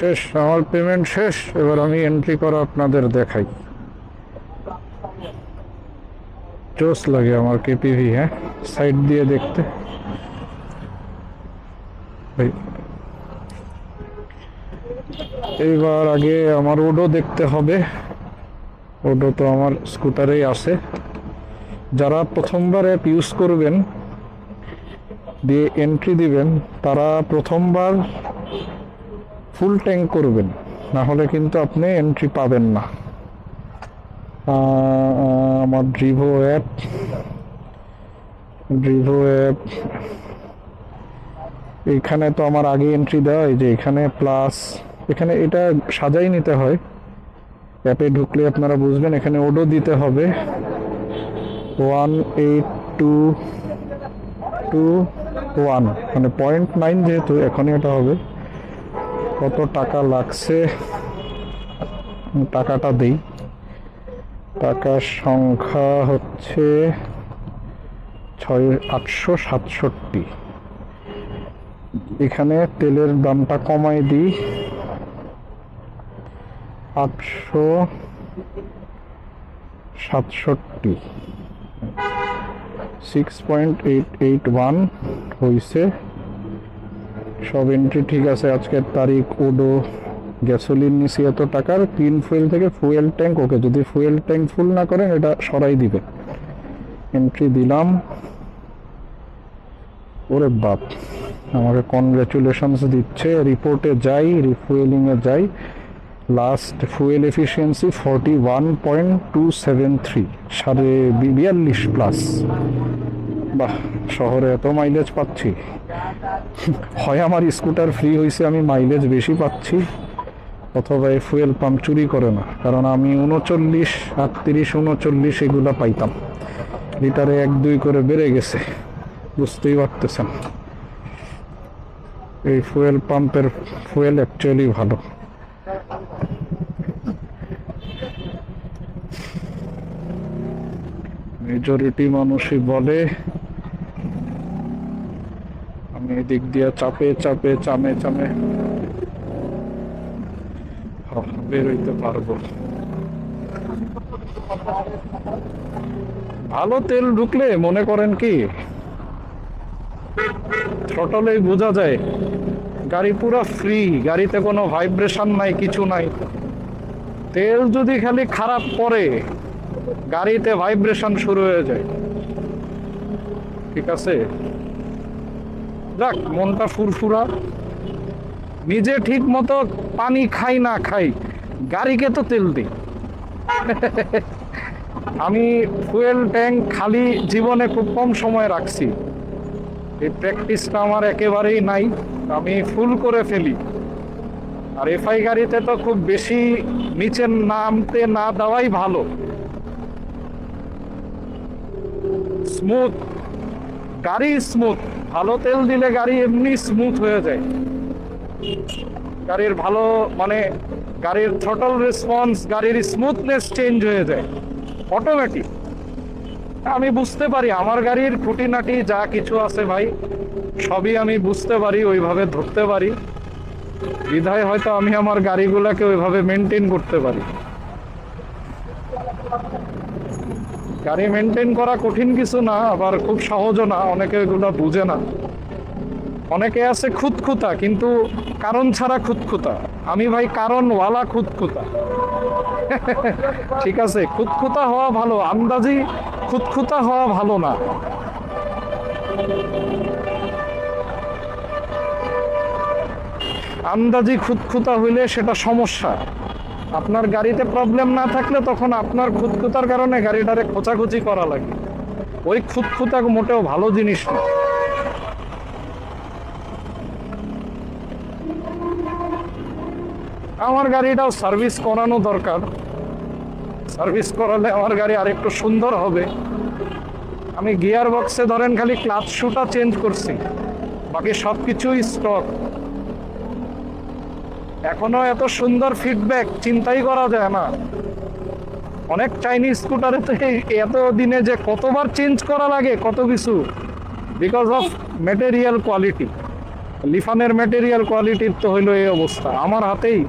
শেষ, আমার পেমেন্ট শেষ, এবার আমি এন্ট্রি করা আপনাদের দেখাই। জোস লাগে আমার কেপিভি হ্যাঁ? সাইড দিয়ে দেখতে। এইবার আগে আমার ওডো দেখতে হবে। ওডো তো আমার স্কুটারেই আছে। যারা প্রথমবার অ্যাপ ইউজ করবেন, দিয়ে এন্ট্রি দিবেন, তারা প্রথমবার ফুল ট্যাঙ্ক করবেন না হলে কিন্তু আপনি এন্ট্রি পাবেন না। আমার ড্রিভো অ্যাপ ড্রিভো অ্যাপ এখানে তো আমার আগে এন্ট্রি দেওয়া যে এখানে প্লাস এখানে এটা সাজাই নিতে হয়। অ্যাপে ঢুকলে আপনারা বুঝবেন, এখানে ওডো দিতে হবে। One eight two two one মানে পয়েন্ট নাইন যেহেতু, এখনই এটা হবে। কত টাকা লাগছে? টাকাটা দেই। টাকার সংখ্যা হচ্ছে ছয়, আটশো সাতষট্টি। এখানে তেলের দামটা কমাই দিই। আটশো সাতষট্টি। Six point eight eight one হয়েছে সব এন্ট্রি ঠিক আছে, আজকের তারিখ, ওডো গ্যাসোলিন নিছি এত টাকার ক্লিন ফুয়েল থেকে ফুয়েল ট্যাঙ্ক ওকে যদি ফুয়েল ট্যাঙ্ক ফুল না করেন এটা সরাই দিবে। এন্ট্রি দিলাম। ওরে বাপ, আমাকে কনগ্রাচুলেশনস দিচ্ছে। রিপোর্টে যাই রিফুয়েলিংয়ে যাই। Last fuel efficiency forty one point two seven three সাড়ে বিয়াল্লিশ প্লাস বাহ, শহরে এত মাইলেজ পাচ্ছি। হয় আমার স্কুটার ফ্রি হয়েছে আমি মাইলেজ বেশি পাচ্ছি, অথবা এই ফুয়েল পাম্প চুরি করে না, কারণ আমি উনচল্লিশ, আটত্রিশ, উনচল্লিশ এগুলা পাইতাম। লিটারে এক, দুই করে বেড়ে গেছে, বুঝতেই পারতেছেন। এই ফুয়েল পাম্পের ফুয়েল অ্যাকচুয়ালি ভালো। মেজরিটি মানুষই বলে, আমি এদিক দিয়ে চাপে চাপে চামে চামে বেরোইতে পারব। ভালো তেল ঢুকলে মনে করেন কি থ্রটলেই বোঝা যায়, গাড়ি পুরো ফ্রি গাড়িতে কোনো ভাইব্রেশন নাই, কিছু নাই। তেল যদি খালি খারাপ পড়ে গাড়িতে ভাইব্রেশন শুরু হয়ে যায়। ঠিক আছে? যাক, মনটা ফুরফুরা। নিজে ঠিক মতো পানি খাই না খাই, গাড়িকে তো তেল দিই। আমি ফুয়েল ট্যাঙ্ক খালি জীবনে খুব কম সময় রাখছি। এই প্র্যাকটিসটা আমার একেবারেই নাই, আমি ফুল করে ফেলি। আর এফআই গাড়িতে তো খুব বেশি নিচে নামতে না দেওয়াই ভালো। স্মুথ গাড়ি স্মুথ ভালো তেল দিলে গাড়ি এমনি স্মুথ হয়ে যায়। গাড়ির ভালো মানে গাড়ির থ্রটল রেসপন্স গাড়ির স্মুথনেস চেঞ্জ হয়ে যায়। অটোমেটিক আমি বুঝতে পারি, আমার গাড়ির খুঁটিনাটি যা কিছু আছে ভাই, সবই আমি বুঝতে পারি, ওইভাবে ধরতে পারি। বিধায় হয়তো আমি আমার গাড়িগুলোকে ওইভাবে মেনটেন করতে পারি। গাড়ি মেনটেন করা কঠিন কিছু না, আবার খুব সহজও না, অনেকে এগুলো বুঝে না। অনেকে আছে খুঁতখুতা, কিন্তু কারণ ছাড়া খুঁতখুতা। আমি ভাই কারণওয়ালা খুঁতখুতা। ঠিক আছে, খুঁতখুতা হওয়া ভালো, আন্দাজি খুঁতখুতা হওয়া ভালো না। আন্দাজি খুঁতখুতা হইলে সেটা সমস্যা। আপনার গাড়িতে প্রবলেম না থাকলে তখন আপনার খুঁতখুতার কারণে গাড়িটারে খোঁচাখুচি করা লাগে। ওই খুঁতখুতা মোটেও ভালো জিনিস না। আমার গাড়িটাও সার্ভিস করানো দরকার। সার্ভিস করালে আমার গাড়ি আরেকটু সুন্দর হবে। আমি গিয়ার বক্সে ধরেন খালি ক্লাচ শুটা চেঞ্জ করছি। বাকি সব কিছুই স্টক এখনও এত সুন্দর ফিডব্যাক চিন্তাই করা যায় না। অনেক চাইনিজ স্কুটারে তো এত দিনে যে কতবার চেঞ্জ করা লাগে, কত কিছু। বিকজ অফ মেটেরিয়াল কোয়ালিটি লিফানের ম্যাটেরিয়াল কোয়ালিটির তো হইল এই অবস্থা। আমার হাতেই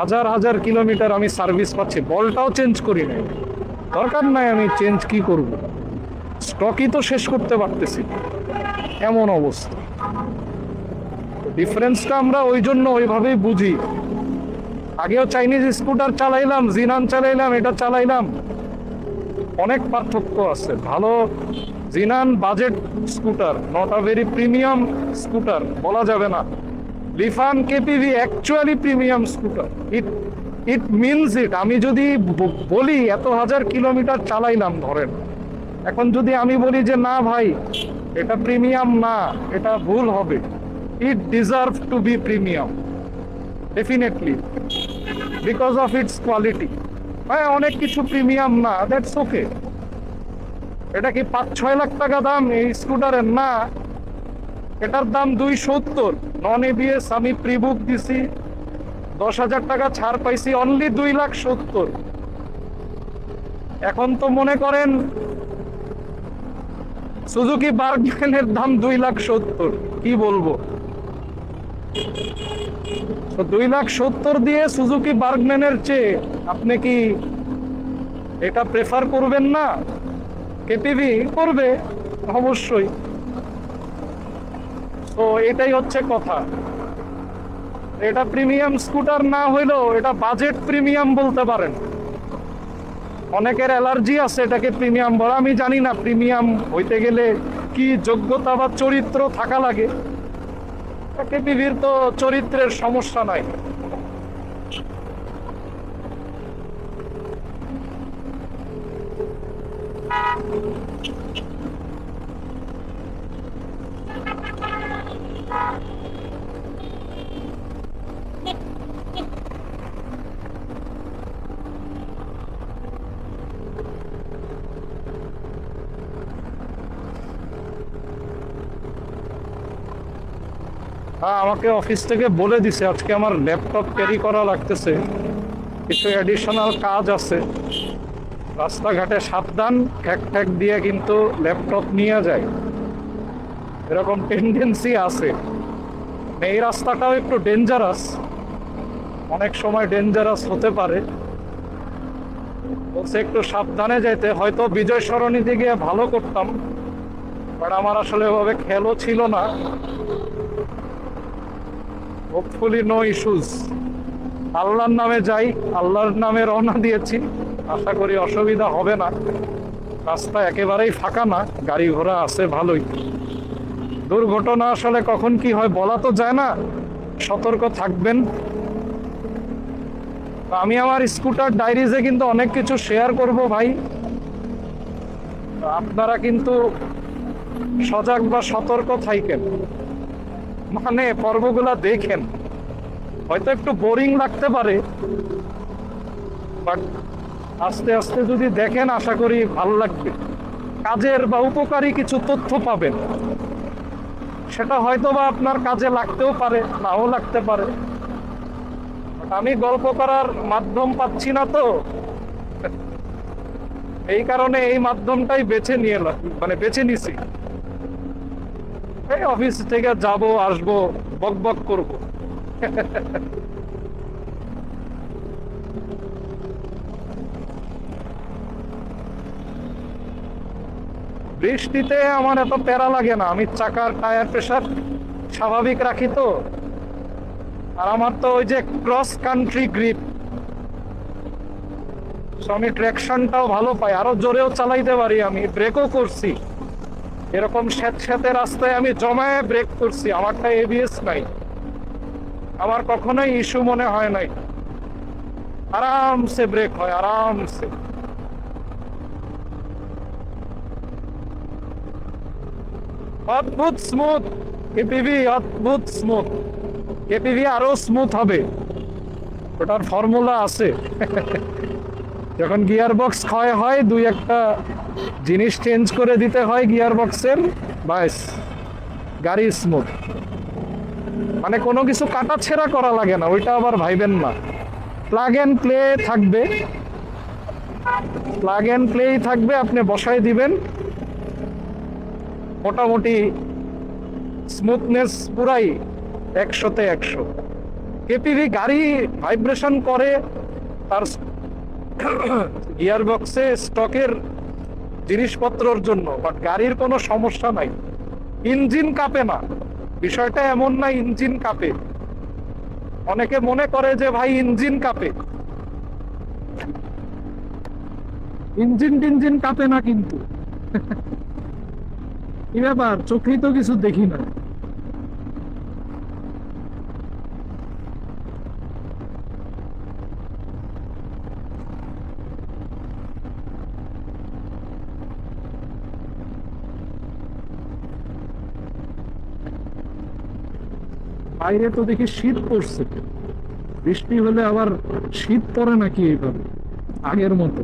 হাজার হাজার কিলোমিটার আমি সার্ভিস পাচ্ছি। বলটাও চেঞ্জ করি নাই। দরকার নাই আমি চেঞ্জ কি করব? স্টকই তো শেষ করতে পারতেছি এমন অবস্থা। ডিফারেন্সটা আমরা ওই জন্য ওইভাবেই বুঝি। আগেও চাইনিজ স্কুটার চালাইলাম জিনান চালাইলাম, এটা চালাইলাম। অনেক পার্থক্য আছে। ভালো Jinan budget scooter not a very premium scooter বলা যাবে না। Lifan KPV actually premium scooter it it means it আমি যদি বলি, এত হাজার কিলোমিটার চালাইলাম, ধরেন। এখন যদি আমি বলি যে, না ভাই, এটা প্রিমিয়াম না, এটা ভুল হবে। It deserve to be premium definitely because of its quality হ্যাঁ অনেক কিছু প্রিমিয়াম না দ্যাটস ওকে এটা কি পাঁচ, ছয় লাখ টাকা দাম? এই স্কুটারের না। এটার দাম দুই সত্তর। নন এবিএস আমি প্রিবুক দিছি। দশ হাজার টাকা ছাড় পাইছি অনলি দুই লাখ সত্তর। এখন তো মনে করেন সুজুকি বার্গম্যানের দাম দুই লাখ সত্তর। কি বলব? তো দুই লাখ সত্তর দিয়ে সুজুকি বার্গম্যানের চেয়ে আপনি কি এটা প্রেফার করবেন না? কেপিভি করবে, অবশ্যই। তো এটাই হচ্ছে কথা। এটা প্রিমিয়াম স্কুটার না হইলেও এটা বাজেট প্রিমিয়াম বলতে পারেন। অনেকের অ্যালার্জি আছে এটাকে প্রিমিয়াম বলা। আমি জানি না প্রিমিয়াম হইতে গেলে কি যোগ্যতা বা চরিত্র থাকা লাগে। কেপিভির তো চরিত্রের সমস্যা নাই। হ্যাঁ আমাকে অফিস থেকে বলে দিছে, আজকে আমার ল্যাপটপ ক্যারি করা লাগতেছে। কিছু অ্যাডিশনাল কাজ আছে। রাস্তাঘাটে সাবধান, ঠ্যাক ঠ্যাক দিয়ে কিন্তু ল্যাপটপ নিয়ে যায়। এরকম টেন্ডেন্সি আছে। এই রাস্তাটাও একটু ডেঞ্জারাস অনেক সময় ডেঞ্জারাস হতে পারে। বলছে একটু সাবধানে যেতে হয়তো বিজয় সরণিতে গিয়ে ভালো করতাম। বাট আমার আসলে ওভাবে খেয়ালও ছিল না। হোপফুলি নো ইস্যুস আল্লাহর নামে যাই, আল্লাহর নামে রওনা দিয়েছি। আশা করি অসুবিধা হবে না। রাস্তা একেবারেই ফাঁকা না, গাড়ি ঘোড়া আছে ভালোই। দুর্ঘটনা আসলে কখন কি হয় বলা তো যায় না। সতর্ক থাকবেন। আমি আমার স্কুটার ডায়েরিজে কিন্তু অনেক কিছু শেয়ার করব ভাই। আপনারা কিন্তু সজাগ বা সতর্ক থাকেন মানে পর্বগুলা দেখেন। হয়তো একটু বোরিং লাগতে পারে বাট আস্তে আস্তে যদি দেখেন, আশা করি ভালো লাগবে। কাজের বা উপকারী কিছু তথ্য পাবেন। সেটা হয়তো বা আপনার কাজে লাগতেও পারে, নাও লাগতে পারে। আমি গল্প করার মাধ্যম পাচ্ছি না তো। এই কারণে এই মাধ্যমটাই বেছে নিয়ে মানে বেছে নিছি। এই অফিস থেকে যাব, আসব, বক বক করব। বৃষ্টিতে আমার এত প্যারা লাগে না। আমি চাকার টায়ার প্রেশার স্বাভাবিক রাখি তো। আর আমার তো ওই যে ক্রস কান্ট্রি গ্রিপ আমি ট্র্যাকশনটাও ভালো পাই। আরও জোরেও চালাইতে পারি আমি। ব্রেকও করছি। এরকম স্যাঁতস্যাঁতে রাস্তায় আমি জমায়ে ব্রেক করছি, আমারটা এবিএস নাই। আমার কখনোই ইস্যু মনে হয় নাই। আরামসে ব্রেক হয়, আরামসে। অদ্ভুত স্মুথ এপিভি অদ্ভুত স্মুথ এপিভি আরও স্মুথ হবে। ওটার ফর্মুলা আছে। যখন গিয়ার বক্স ক্ষয় হয়, দুই একটা জিনিস চেঞ্জ করে দিতে হয় গিয়ার বক্সের বাস গাড়ি স্মুথ মানে কোনো কিছু কাটা ছেঁড়া করা লাগে না, ওইটা আবার ভাইবেন না। প্লাগ অ্যান্ড প্লে থাকবে। প্লাগ অ্যান্ড প্লেই থাকবে, আপনি বসাই দিবেন। মোটামুটি স্মুথনেস পুরাই একশোতে একশো। কেপিভি গাড়ি ভাইব্রেশন করে, তার গিয়ার বক্সে স্টকের জিনিসপত্রর জন্য বাট গাড়ির কোনো সমস্যা নাই। ইঞ্জিন কাঁপে না। বিষয়টা এমন না, ইঞ্জিন কাঁপে। অনেকে মনে করে যে, ভাই, ইঞ্জিন কাঁপে। ইঞ্জিন টিঞ্জিন কাঁপে না কিন্তু। কি ব্যাপার? চোখেই তো কিছু দেখি না। বাইরে তো দেখি শীত পড়ছে। বৃষ্টি হলে আবার শীত পড়ে নাকি এইভাবে? আগের মতো।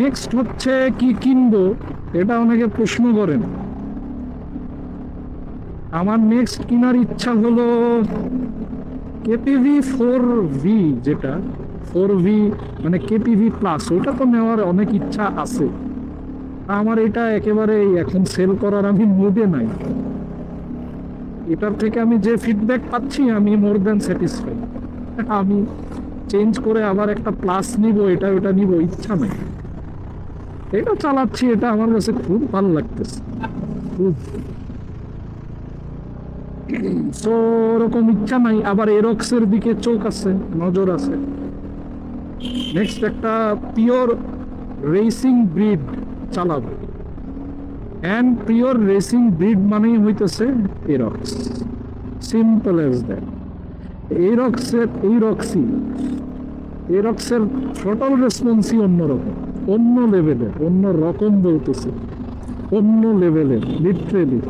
নেক্সট হচ্ছে কি কিনবো? এটা অনেকে প্রশ্ন করেন। আমার নেক্সট কেনার ইচ্ছা হলো কেপিভি ফোর ভি যেটা, ফোর ভি মানে কেপিভি প্লাস ওইটা তো নেওয়ার অনেক ইচ্ছা আছে। আমার এটা একেবারে এখন সেল করার আমি মুডে নাই। এটার থেকে আমি যে ফিডব্যাক পাচ্ছি, আমি মোর দেন স্যাটিসফাই আমি চেঞ্জ করে আবার একটা প্লাস নিব, এটা, ওটা নিব, ইচ্ছা নাই। এটা চালাচ্ছি, এটা আমার কাছে খুব ভালো লাগতেছে। খুব। তো ওরকম ইচ্ছা নাই, আবার এরক্সের দিকে চোখ আছে, নজর আছে। নেক্সট একটা পিওর রেসিং ব্রিড চালাবো। অ্যান্ড পিওর রেসিং ব্রিড মানেই হইতেছে এরক্স সিম্পল এজ দ্যাট এইরক্সের এইরক্সই এরক্সের টোটাল রেসপন্সই অন্যরকম। অন্য লেভেলের অন্য রকম বলতেছে। অন্য লেভেলের লিটারেলি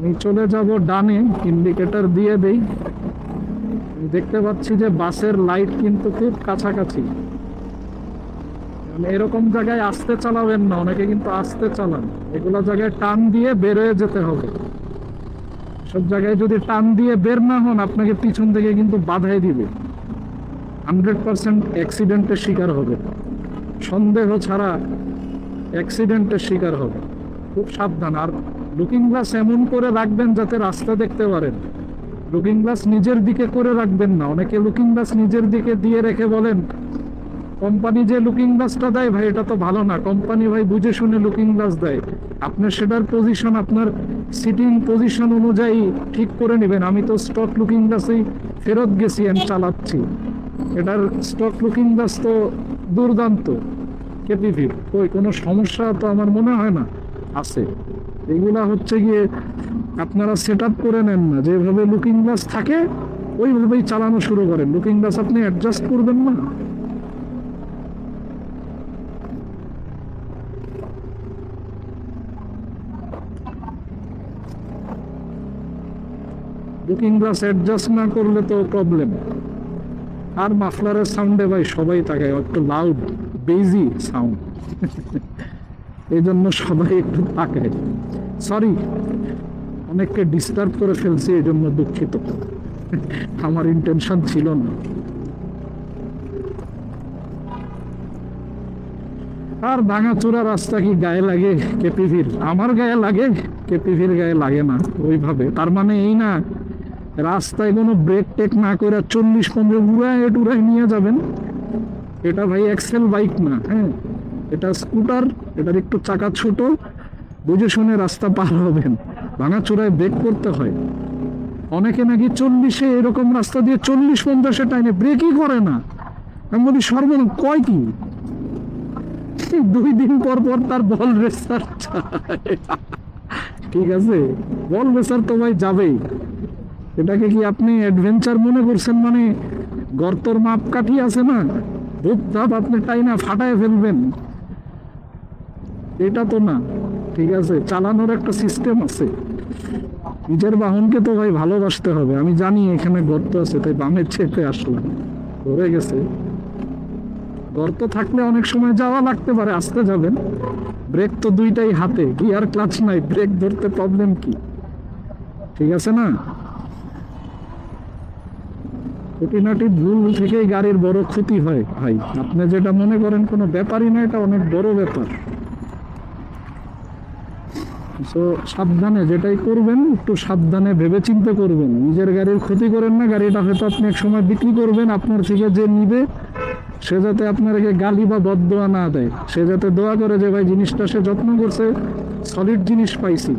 আমি চলে যাব ডানে ইন্ডিকেটর দিয়ে দেই। দেখতে পাচ্ছি যে বাসের লাইট কিন্তু খুব কাছাকাছি। মানে এরকম জায়গায় আসতে চালাবেন না, অনেকে কিন্তু আসতে চালান। এগুলো জায়গায় টান দিয়ে বেরোয় যেতে হবে। সব জায়গায় যদি টান দিয়ে বের না হন, আপনাকে পিছন থেকে কিন্তু বাধাই দিবে। হান্ড্রেড পার্সেন্ট অ্যাক্সিডেন্টের শিকার হবে। সন্দেহ ছাড়া অ্যাক্সিডেন্টের শিকার হবে। খুব সাবধান। আর লুকিং গ্লাস এমন করে রাখবেন যাতে রাস্তা দেখতে পারেন। লুকিং গ্লাস নিজের দিকে করে রাখবেন না। অনেকে লুকিং গ্লাস নিজের দিকে দিয়ে রেখে বলেন, কোম্পানি যে লুকিং গ্লাসটা দেয় ভাই, এটা তো ভালো না। কোম্পানি ভাই বুঝে শুনে লুকিং গ্লাস দেয়। আপনার সেটার পজিশন আপনার সিটিং পজিশন অনুযায়ী ঠিক করে নেবেন। আমি তো স্টক লুকিং গ্লাসেই ফেরত গেছি আমি চালাচ্ছি। এটার স্টক লুকিং গ্লাস তো দুর্দান্ত। কেপিভির ওই কোনো সমস্যা তো আমার মনে হয় না। আছে। এগুলা হচ্ছে গিয়ে আপনারা সেট আপ করে নেন না। যেভাবে লুকিং গ্লাস থাকে, ওইভাবেই চালানো শুরু করেন। লুকিং গ্লাস আপনি অ্যাডজাস্ট করবেন না। লুকিং গ্লাস অ্যাডজাস্ট না করলে তো প্রবলেম আর মাফলারের সাউন্ডে ভাই সবাই থাকে একটু লাউড বেজি সাউন্ড এই জন্য সবাই একটু তাকায়। সরি অনেককে ডিস্টার্ব করে ফেলছি এই জন্য দুঃখিত। আমার ইন্টেনশন ছিল না। আর ভাঙাচোরা রাস্তা কি গায়ে লাগে কেপিভির? আমার গায়ে লাগে, কেপিভির গায়ে লাগে না, ওইভাবে। তার মানে এই না, রাস্তায় কোনো ব্রেক টেক না করে চল্লিশ পনেরো উড়ায় টুরায় নিয়ে যাবেন? এটা ভাই এক্সেল বাইক না হ্যাঁ? এটা স্কুটার, এটার একটু চাকা ছোট, বুঝে শুনে রাস্তা পার হবেন। ভাঙাচোরায় ব্রেক করতে হয়। অনেকে নাকি চল্লিশে এরকম রাস্তা দিয়ে চল্লিশ পঞ্চাশে টাইমে ব্রেকই করে না। আমি বলি সর্বনা কয় কি? দুই দিন পর পর তার বল রেসার ঠিক আছে? বল রেসার তো ভাই যাবেই। এটাকে কি আপনি অ্যাডভেঞ্চার মনে করছেন? মানে গর্তর মাপকাঠি আছে না? ধূপ ধাপ আপনি তাই না ফাটায় ফেলবেন। এটা তো না, ঠিক আছে, চালানোর একটা সিস্টেম আছে। নিজের বাহনকে তো ভাই ভালোবাসতে হবে, আমি জানি এখানে গর্ত আছে, তাই বামের চেপে আসলাম, ধরে গেছে। গর্ত থাকলে অনেক সময় যাওয়া লাগতে পারে, আসতে যাবেন। ব্রেক তো দুইটাই হাতে, গিয়ার ক্লাচ নাই, ব্রেক ধরতে প্রবলেম কি? ঠিক আছে না? খুঁটিনাটি ভুল থেকেই গাড়ির বড় ক্ষতি হয়, ভাই। আপনি যেটা মনে করেন, কোনো ব্যাপারই না, এটা অনেক বড় ব্যাপার। সো সাবধানে যেটাই করবেন, একটু সাবধানে ভেবে চিন্তে করবেন। নিজের গাড়ির ক্ষতি করেন না, গাড়িটা হয়তো আপনি এক সময় বিক্রি করবেন, আপনার থেকে যে নিবে, সে যাতে আপনাকে গালি বা বদদোয়া না দেয়। সে যাতে দোয়া করে যে, ভাই, জিনিসটা সে যত্ন করছে সলিড জিনিস পাইছি।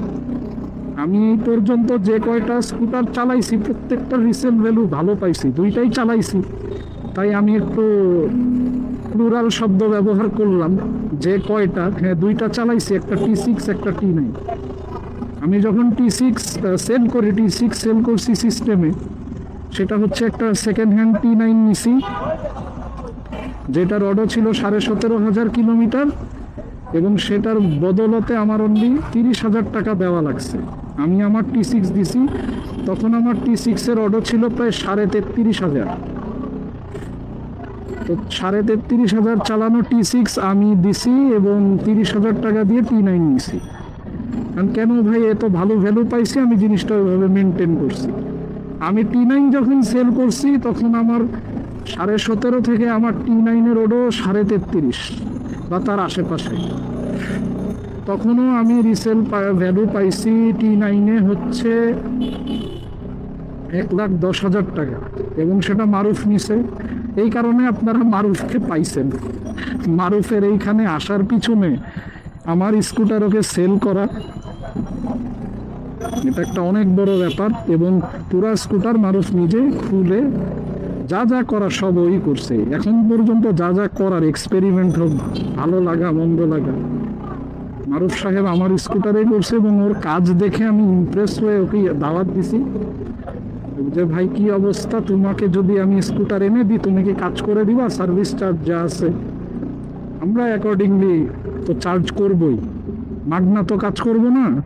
আমি এই পর্যন্ত যে কয়টা স্কুটার চালাইছি, প্রত্যেকটা রিসেল ভ্যালু ভালো পাইছি, দুইটাই চালাইছি। তাই আমি একটু প্লুরাল শব্দ ব্যবহার করলাম, যে কয়টা হ্যাঁ দুইটা চালাইছি, একটা টি সিক্স একটা টি নাইন আমি যখন টি সিক্স সেল করি টি সিক্স সেল করছি সিস্টেমে সেটা হচ্ছে একটা সেকেন্ড হ্যান্ড টি নাইন নিছি, যেটার অর্ডার ছিল সাড়ে সতেরো হাজার কিলোমিটার, এবং সেটার বদলতে আমার অনলি তিরিশ হাজার টাকা দেওয়া লাগছে। আমি আমার টি সিক্স দিছি, তখন আমার টি সিক্সের অর্ডার ছিল প্রায় সাড়ে তেত্রিশ হাজার। তো সাড়ে তেত্রিশ হাজার চালানো টি সিক্স আমি দিছি এবং তিরিশ হাজার টাকা দিয়ে টি নাইন নিছি। কারণ কেন ভাই এত ভালো ভ্যালু পাইছি, আমি জিনিসটা ওইভাবে মেনটেন করছি। আমি টি নাইন যখন সেল করছি, তখন আমার সাড়ে সতেরো থেকে আমার টি নাইনের ওডও সাড়ে তেত্রিশ বা তার আশেপাশে। তখনও আমি রিসেল ভ্যালু পাইছি টি নাইনে হচ্ছে এক লাখ দশ হাজার টাকা এবং সেটা মারুফ নিছে। এই কারণে আপনারা মারুফকে পাইছেন। মারুফের এইখানে আসার পিছনে আমার স্কুটার ওকে সেল করা, এটা একটা অনেক বড় ব্যাপার এবং পুরা স্কুটার মারুফ নিজে খুলে যা যা করা সব ওই করছে। এখন পর্যন্ত যা যা করার এক্সপেরিমেন্ট হোক, ভালো লাগা, মন্দ লাগা। মারুফ সাহেব আমার স্কুটারে করছে এবং ওর কাজ দেখে আমি ইমপ্রেস হয়ে ওকে দাওয়াত দিছি। যে, ভাই, কি অবস্থা? তোমাকে যদি আমি স্কুটার এনে দিই, তুমি কি কাজ করে দিবা? সার্ভিস চার্জ যা আছে। আমরা অ্যাকর্ডিংলি তো চার্জ করবই। মাগনা তো কাজ করব না।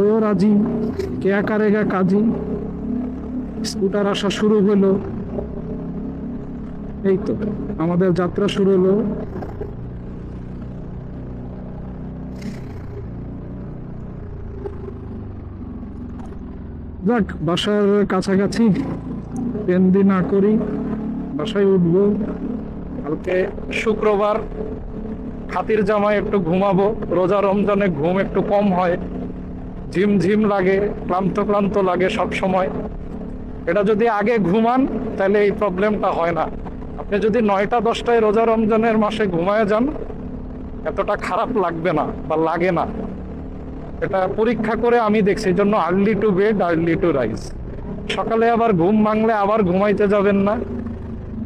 ও রাজি, কে কারেগা কাজী? স্কুটার আসা শুরু হলো। এই তো, আমাদের যাত্রা শুরু হলো। যাক, বাসার কাছাকাছি পেন্দি না করি, বাসায় উঠবো। কালকে শুক্রবার খাতির জামায় একটু ঘুমাবো, রোজা রমজানে ঘুম একটু কম হয়। ঝিমঝিম লাগে, ক্লান্ত ক্লান্ত লাগে সব সময়। এটা যদি আগে ঘুমান, তাহলে এই প্রবলেমটা হয় না। আপনি যদি নয়টা, দশটায় রোজা রমজানের মাসে ঘুমায় যান, এতটা খারাপ লাগবে না বা লাগে না। এটা পরীক্ষা করে আমি দেখছি, এই জন্য early to bed early to rise সকালে আবার ঘুম ভাঙলে আবার ঘুমাইতে যাবেন না।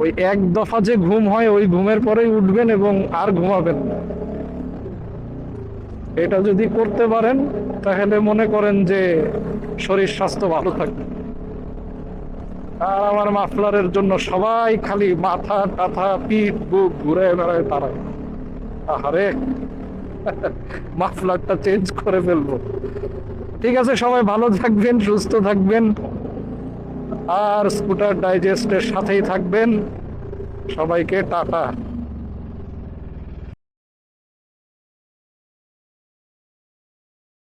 ওই এক দফা যে ঘুম হয়, ওই ঘুমের পরেই উঠবেন এবং আর ঘুমাবেন না। এটা যদি করতে পারেন, তাহলে মনে করেন যে শরীর স্বাস্থ্য ভালো থাকবে। আর আমার মাফলারের জন্য সবাই খালি মাথা, টাথা, পিঠ, বুক ঘুরে বেড়ায় তারাই আহারে! মাফলারটা চেঞ্জ করে ফেলব। ঠিক আছে, সবাই ভালো থাকবেন, সুস্থ থাকবেন, আর স্কুটার ডাইজেস্টের সাথেই থাকবেন। সবাইকে টাটা।